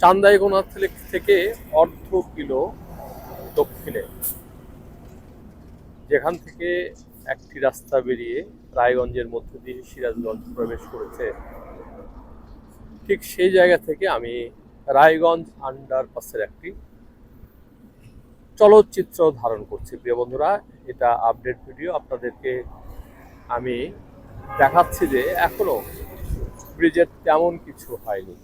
চান্দাইগোনা থেকে- অর্ধ কিলো দক্ষিণে, যেখান থেকে একটি রাস্তা বেরিয়ে রায়গঞ্জের মধ্য দিয়ে সিরাজগঞ্জ প্রবেশ করেছে। ঠিক সেই জায়গা থেকে আমি রায়গঞ্জ আন্ডারপাসের একটি চলচ্চিত্র ধারণ করছি। প্রিয় বন্ধুরা, এটা আপডেট ভিডিও আপনাদেরকে আমি দেখাচ্ছি যে এখনও ব্রিজের তেমন কিছু হয়নি।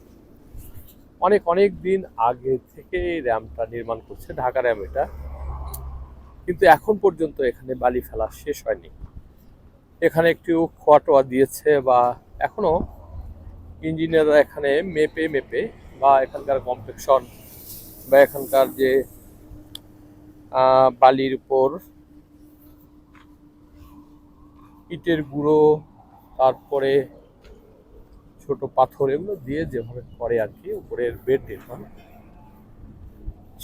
অনেক অনেক দিন আগে থেকে এই র্যাম্পটা নির্মাণ করছে, ঢাকা র্যাম এটা। কিন্তু এখন পর্যন্ত এখানে বালি ফেলা শেষ হয়নি। এখানে একটু খোয়া টোয়া দিয়েছে বা এখনও ইঞ্জিনিয়াররা এখানে মেপে মেপে বা এখানকার কমপ্লেকশন বা এখানকার যে বালির উপর ইটের গুঁড়ো, তারপরে ছোট পাথর এগুলো দিয়ে যেভাবে করে আর কি, উপরের বেড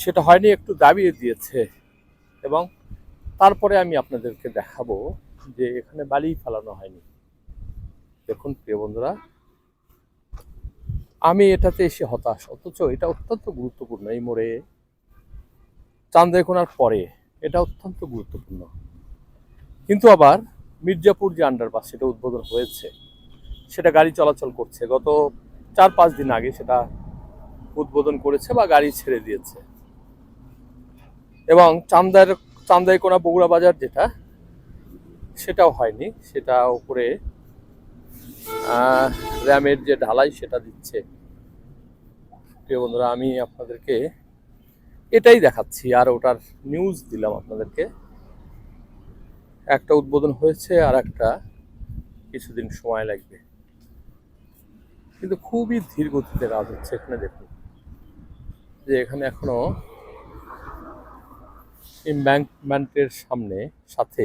সেটা হয়নি, একটু দাবিয়ে দিয়েছে। এবং তারপরে আমি আপনাদেরকে দেখাবো যে এখানে বালি ফেলানো হয়নি। দেখুন, প্রিয় বন্ধুরা, আমি এটাতে এসে হতাশ, অথচ এটা অত্যন্ত গুরুত্বপূর্ণ এই মোড়ে। চান্দাইকোনার পরে, এটা অত্যন্ত গুরুত্বপূর্ণ। কিন্তু আবার মির্জাপুর যে আন্ডারপাস সেটা উদ্বোধন হয়েছে। সেটা গাড়ি চলাচল করছে। গত চার, পাঁচ দিন আগে সেটা উদ্বোধন করেছে বা গাড়ি ছেড়ে দিয়েছে। এবং চান্দার, চান্দাইকোনা বগুড়া বাজার যেটা, সেটাও হয়নি। সেটা উপরে র্যামের যে ঢালাই সেটা দিচ্ছে। প্রিয় বন্ধুরা, আমি আপনাদেরকে এটাই দেখাচ্ছি। আর ওটার নিউজ দিলাম আপনাদেরকে। একটা উদ্বোধন হয়েছে আর একটা কিছুদিন সময় লাগবে। কিন্তু খুবই ধীর গতিতে কাজ হচ্ছে এখানে দেখুন। যে এখানে এখনও এম্বাঙ্কমেন্টের সামনে সাথে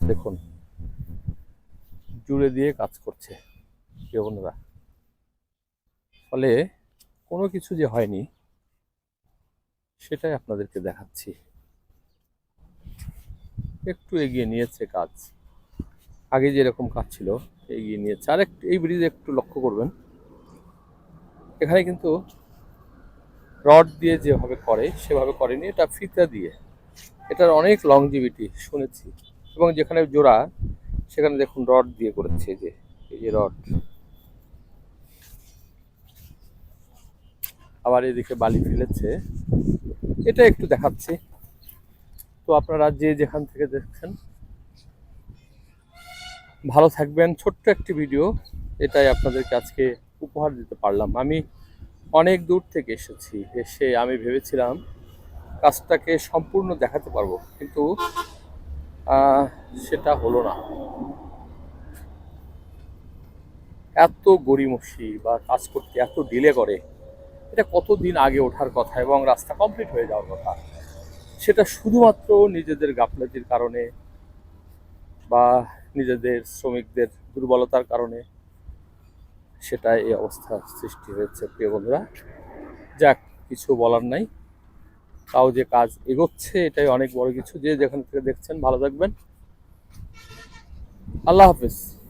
দেখুন, জুড়ে দিয়ে কাজ করছে প্রিয় ফলে কোনো কিছু যে হয়নি, সেটাই আপনাদেরকে দেখাচ্ছি। একটু এগিয়ে নিয়েছে কাজ। আগে যেরকম কাজ ছিল, এগিয়ে নিয়েছে আর এই ব্রিজে একটু লক্ষ্য করবেন। এখানে কিন্তু রড দিয়ে যেভাবে করে, সেভাবে করেনি। এটা ফিতা দিয়ে। এটার অনেক লংজিভিটি শুনেছি। এবং যেখানে জোড়া, সেখানে দেখুন রড দিয়ে করেছে যে, এই যে রড। আবার এদিকে বালি ফেলেছে। এটা একটু দেখাচ্ছি। তো আপনারা যে যেখান থেকে দেখছেন ভালো থাকবেন। ছোট্ট একটি ভিডিও, এটাই আপনাদেরকে আজকে উপহার দিতে পারলাম। আমি অনেক দূর থেকে এসেছি, এসে আমি ভেবেছিলাম কাজটাকে সম্পূর্ণ দেখাতে পারব, কিন্তু সেটা হলো না। এত গড়িমসি বা কাজ করতে এত ডিলে করে, এটা কতদিন আগে ওঠার কথা এবং রাস্তা কমপ্লিট হয়ে যাওয়ার কথা, সেটা শুধুমাত্র নিজেদের গাফলাতির কারণে বা নিজেদের শ্রমিকদের দুর্বলতার কারণে সেটা এই অবস্থা সৃষ্টি হয়েছে, প্রিয় বন্ধুরা। যাক, কিছু বলার নাই। তাও যে কাজ এগোচ্ছে, এটাই অনেক বড় কিছু। যে যেখান থেকে দেখছেন, ভালো থাকবেন। আল্লাহ হাফিজ।